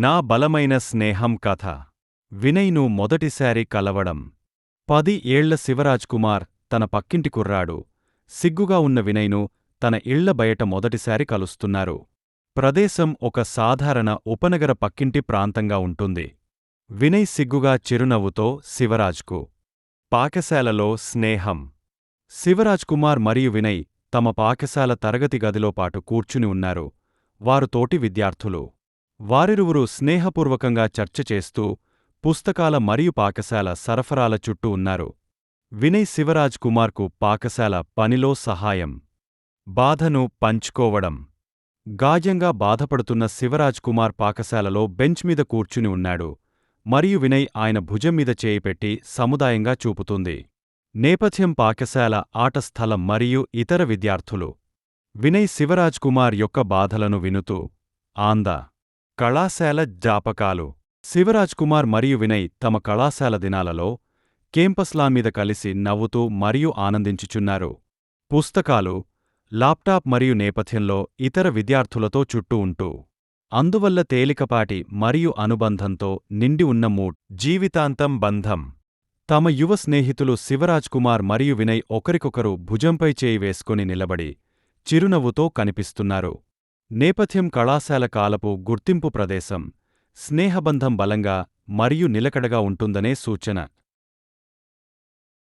నా బలమైన స్నేహం కథ. వినయ్ను మొదటిసారి కలవడం. పది ఏళ్ళ శివరాజ్ కుమార్ తన పక్కింటి కుర్రాడు. సిగ్గుగా ఉన్న వినయ్ను తన ఇళ్ళ బయట మొదటిసారి కలుస్తున్నారు. ప్రదేశం ఒక సాధారణ ఉపనగర పక్కింటి ప్రాంతంగా ఉంటుంది. వినయ్ సిగ్గుగా చిరునవ్వుతో శివరాజ్కు. పాకశాలలో స్నేహం. శివరాజ్ కుమార్ మరియు వినయ్ తమ పాకశాల తరగతి గదిలో పాటు కూర్చుని ఉన్నారు. వారు తోటి విద్యార్థులు. వారిరువురు స్నేహపూర్వకంగా చర్చ చేస్తూ పుస్తకాల మరియు పాకశాల సరఫరాల చుట్టూ ఉన్నారు. వినయ్ శివరాజ్ కుమార్కు పాకశాల పనిలో సహాయం. బాధను పంచుకోవడం. గాయంగా బాధపడుతున్న శివరాజ్ కుమార్ పాకశాలలో బెంచ్ మీద కూర్చుని ఉన్నాడు. మరియు వినయ్ ఆయన భుజం మీద చేయిపెట్టి సముదాయంగా చూపుతుంది. నేపథ్యం పాకశాల ఆట స్థలం మరియు ఇతర విద్యార్థులు. వినయ్ శివరాజ్ కుమార్ యొక్క బాధలను వినుతూ ఆంద కళాశాల జాపకాలు. శివరాజ్ కుమార్ మరియు వినయ్ తమ కళాశాల దినాలలో కేంపస్లా మీద కలిసి నవ్వుతూ మరియు ఆనందించుచున్నారు. పుస్తకాలు లాప్టాప్ మరియు నేపథ్యంలో ఇతర విద్యార్థులతో చుట్టూ ఉంటూ అందువల్ల తేలికపాటి మరియు అనుబంధంతో నిండి ఉన్న మూడ్ జీవితాంతం బంధం. తమ యువ స్నేహితులు శివరాజ్ కుమార్ మరియు వినయ్ ఒకరికొకరు భుజంపై చేయి వేసుకుని నిలబడి చిరునవ్వుతో కనిపిస్తున్నారు. నేపథ్యం కళాశాల కాలపు గుర్తింపు ప్రదేశం స్నేహబంధం బలంగా మరియు నిలకడగా ఉంటుందనే సూచన.